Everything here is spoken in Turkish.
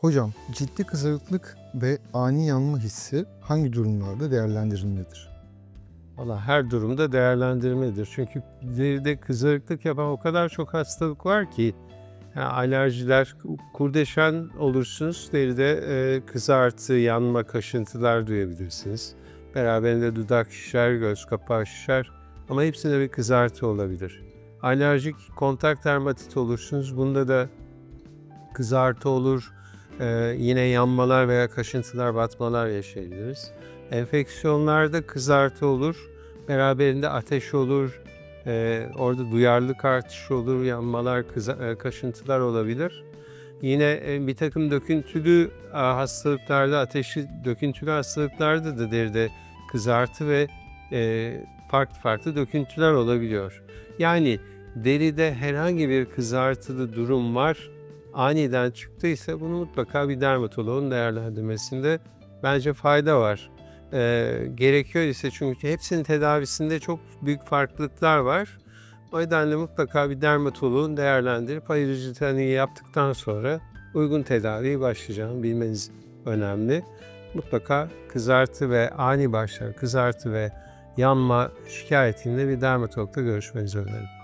Hocam ciddi kızarıklık ve ani yanma hissi hangi durumlarda değerlendirilmelidir? Valla her durumda değerlendirmedir. Çünkü deride kızarıklık yapan o kadar çok hastalık var ki yani alerjiler, kurdeşen olursunuz deride e, kızartı, yanma, kaşıntılar duyabilirsiniz. Beraberinde dudak şişer, göz kapağı şişer ama hepsinde bir kızartı olabilir. Alerjik kontak dermatit olursunuz. Bunda da kızartı olur, e, yine yanmalar veya kaşıntılar, batmalar yaşayabiliriz. Enfeksiyonlarda kızartı olur, beraberinde ateş olur, e, orada duyarlılık artışı olur, yanmalar, e, kaşıntılar olabilir. Yine e, bir takım döküntülü hastalıklarda, ateşli döküntülü hastalıklarda da deride kızartı ve farklı farklı döküntüler olabiliyor. Yani deride herhangi bir kızartılı durum var, aniden çıktıysa bunu mutlaka bir dermatoloğun değerlendirmesinde bence fayda var. Ee, gerekiyor ise çünkü hepsinin tedavisinde çok büyük farklılıklar var. O nedenle mutlaka bir dermatoloğun değerlendirip ayırıcı tanıyı yaptıktan sonra uygun tedaviye başlayacağını bilmeniz önemli. Mutlaka kızartı ve ani başlar kızartı ve yanma şikayetinde bir dermatologla görüşmenizi öneririm.